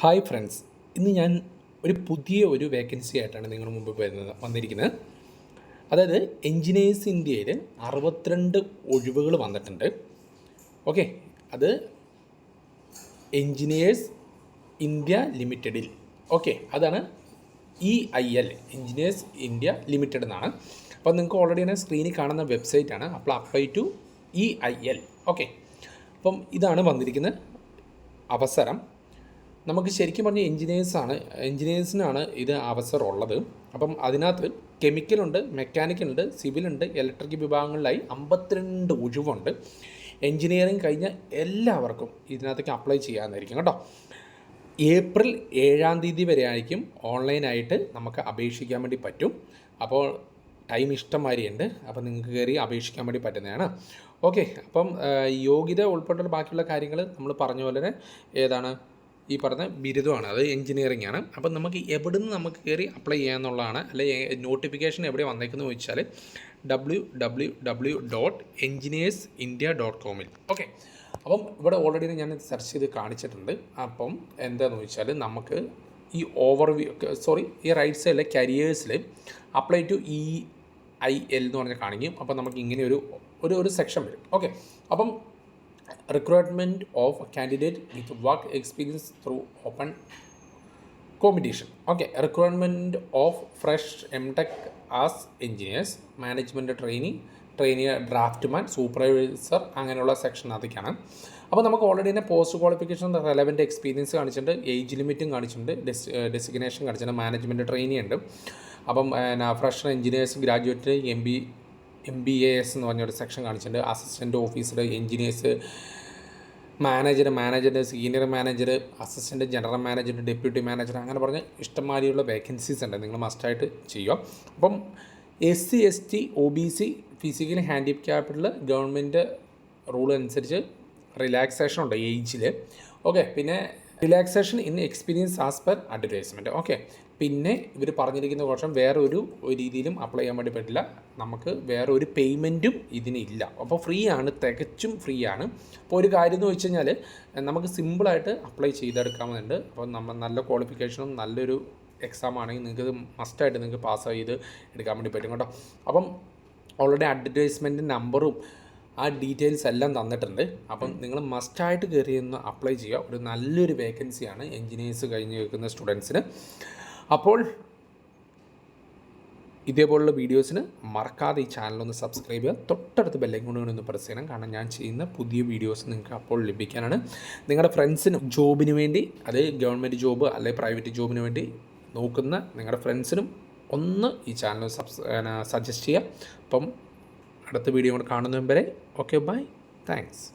Hi friends ഇന്ന് ഞാൻ ഒരു പുതിയ ഒരു വേക്കൻസി ആയിട്ടാണ് നിങ്ങളുടെ മുമ്പ് വരുന്നത് വന്നിരിക്കുന്നത്. അതായത് എൻജിനീയേഴ്സ് ഇന്ത്യയിൽ അറുപത്തിരണ്ട് ഒഴിവുകൾ വന്നിട്ടുണ്ട്. ഓക്കെ അത് എൻജിനീയേഴ്സ് ഇന്ത്യ ലിമിറ്റഡിൽ. ഓക്കെ അതാണ് E I L engineers India limited എന്നാണ്. അപ്പോൾ നിങ്ങൾക്ക് ഓൾറെഡി തന്നെ സ്ക്രീനിൽ കാണുന്ന വെബ്സൈറ്റാണ് അപ്പോൾ apply to E I L. Okay അപ്പം ഇതാണ് വന്നിരിക്കുന്ന അവസരം. നമുക്ക് ശരിക്കും പറഞ്ഞാൽ എൻജിനീയേഴ്സാണ് എൻജിനീയേഴ്സിനാണ് ഇത് അവസരം ഉള്ളത്. അപ്പം അതിനകത്ത് കെമിക്കലുണ്ട് മെക്കാനിക്കലുണ്ട് സിവിലുണ്ട് ഇലക്ട്രിക് വിഭാഗങ്ങളിലായി അമ്പത്തിരണ്ട് ഒഴിവുണ്ട്. എൻജിനീയറിങ് കഴിഞ്ഞ എല്ലാവർക്കും ഇതിനകത്തേക്ക് അപ്ലൈ ചെയ്യാമെന്നായിരിക്കും കേട്ടോ. ഏപ്രിൽ ഏഴാം തീയതി വരെ ആയിരിക്കും ഓൺലൈനായിട്ട് നമുക്ക് അപേക്ഷിക്കാൻ വേണ്ടി പറ്റും. അപ്പോൾ ടൈം ഇഷ്ടംമാരിയുണ്ട് അപ്പോൾ നിങ്ങൾക്ക് കയറി അപേക്ഷിക്കാൻ വേണ്ടി പറ്റുന്നതാണ്. ഓക്കെ അപ്പം യോഗ്യത ഉൾപ്പെട്ടുള്ള ബാക്കിയുള്ള കാര്യങ്ങൾ നമ്മൾ പറഞ്ഞ പോലെ തന്നെ ഏതാണ്? ഈ പറഞ്ഞ ബിരുദമാണ് അത് എഞ്ചിനീയറിംഗ് ആണ്. അപ്പം നമുക്ക് എവിടുന്ന് നമുക്ക് കയറി അപ്ലൈ ചെയ്യാമെന്നുള്ളതാണ് അല്ലെ നോട്ടിഫിക്കേഷൻ എവിടെ വന്നേക്കുന്നത് ചോദിച്ചാൽ W W W dot engineers India dot കോമിൽ okay അപ്പം ഇവിടെ ഓൾറെഡി ഞാൻ സെർച്ച് ചെയ്ത് കാണിച്ചിട്ടുണ്ട്. അപ്പം എന്താണെന്ന് ചോദിച്ചാൽ നമുക്ക് ഈ ഓവർവ്യൂ സോറി ഈ റൈറ്റ് സൈഡിലെ കരിയേഴ്സിൽ apply to E I L എന്ന് പറഞ്ഞാൽ കാണിക്കും. അപ്പം നമുക്ക് ഇങ്ങനെ ഒരു ഒരു ഒരു സെക്ഷൻ വരും. ഓക്കെ അപ്പം recruitment of candidate with work experience through open competition. Okay recruitment of fresh M tech as engineers management training trainee draftman supervisor അങ്ങനെയുള്ള സെക്ഷൻ അതൊക്കെയാണ് അപ്പോൾ നമുക്ക് ഓൾറെഡി തന്നെ പോസ്റ്റ് ക്വാളിഫിക്കേഷൻ റെലവന്റ് എക്സ്പീരിയൻസ് കാണിച്ചിട്ടുണ്ട് ഏജ് ലിമിറ്റും കാണിച്ചിട്ടുണ്ട് ഡെസ് ഡെസിഗ്നേഷൻ കാണിച്ചിട്ടുണ്ട് management trainee ഉണ്ട്. അപ്പം fresher engineers graduate M B M B A S എന്ന് പറഞ്ഞൊരു സെക്ഷൻ കാണിച്ചിട്ടുണ്ട്. Assistant officer engineers manager manager senior manager assistant general manager deputy manager അങ്ങനെ പറഞ്ഞ് ഇഷ്ടംമാതിരിയുള്ള വേക്കൻസീസ് ഉണ്ട്. നിങ്ങൾ മസ്റ്റായിട്ട് ചെയ്യുക. അപ്പം S C S T O B C physically ഹാൻഡിക്യാപ്ഡിൽ government rule അനുസരിച്ച് റിലാക്സേഷൻ ഉണ്ട് ഏജിൽ ഓക്കെ പിന്നെ relaxation in experience as per advertisement okay പിന്നെ ഇവർ പറഞ്ഞിരിക്കുന്ന കുറച്ചും വേറെ ഒരു രീതിയിലും അപ്ലൈ ചെയ്യാൻ വേണ്ടി പറ്റില്ല. നമുക്ക് വേറെ ഒരു പേയ്മെന്റും ഇതിനില്ല അപ്പോൾ ഫ്രീ ആണ് തികച്ചും ഫ്രീ ആണ്. അപ്പോൾ ഒരു കാര്യം എന്ന് വെച്ച് കഴിഞ്ഞാൽ നമുക്ക് സിമ്പിളായിട്ട് അപ്ലൈ ചെയ്തെടുക്കാമെന്നുണ്ട്. അപ്പോൾ നമ്മൾ നല്ല ക്വാളിഫിക്കേഷനും നല്ലൊരു എക്സാം ആണെങ്കിൽ നിങ്ങൾക്ക് മസ്റ്റായിട്ട് നിങ്ങൾക്ക് പാസ് ചെയ്ത് എടുക്കാൻ വേണ്ടി പറ്റും കേട്ടോ. അപ്പം ഓൾറെഡി അഡ്വർടൈസ്മെന്റ് നമ്പറും ആ ഡീറ്റെയിൽസ് എല്ലാം തന്നിട്ടുണ്ട്. അപ്പം നിങ്ങൾ മസ്റ്റായിട്ട് കയറി ഒന്ന് അപ്ലൈ ചെയ്യുക. ഒരു നല്ലൊരു വേക്കൻസിയാണ് എൻജിനീയേഴ്സ് കഴിഞ്ഞ് വെക്കുന്ന സ്റ്റുഡൻസിന് അപ്പോൾ ഇതേപോലുള്ള വീഡിയോസിന് മറക്കാതെ ഈ ചാനലൊന്ന് സബ്സ്ക്രൈബ് ചെയ്യുക. തൊട്ടടുത്ത് ബെല്ലൈക്കൺ കൊണ്ട് ഒന്ന് പ്രസ് ചെയ്യണം. കാരണം ഞാൻ ചെയ്യുന്ന പുതിയ വീഡിയോസ് നിങ്ങൾക്ക് അപ്പോൾ ലഭിക്കാനാണ്. നിങ്ങളുടെ ഫ്രണ്ട്സിനും ജോബിന് വേണ്ടി അത് ഗവൺമെന്റ് ജോബ് അല്ലെങ്കിൽ പ്രൈവറ്റ് ജോബിന് വേണ്ടി നോക്കുന്ന നിങ്ങളുടെ ഫ്രണ്ട്സിനും ഒന്ന് ഈ ചാനൽ സബ്സ് സജസ്റ്റ് ചെയ്യുക. അപ്പം അടുത്ത വീഡിയോ കൂടെ കാണുന്നവരെ ഓക്കെ ബൈ താങ്ക്സ്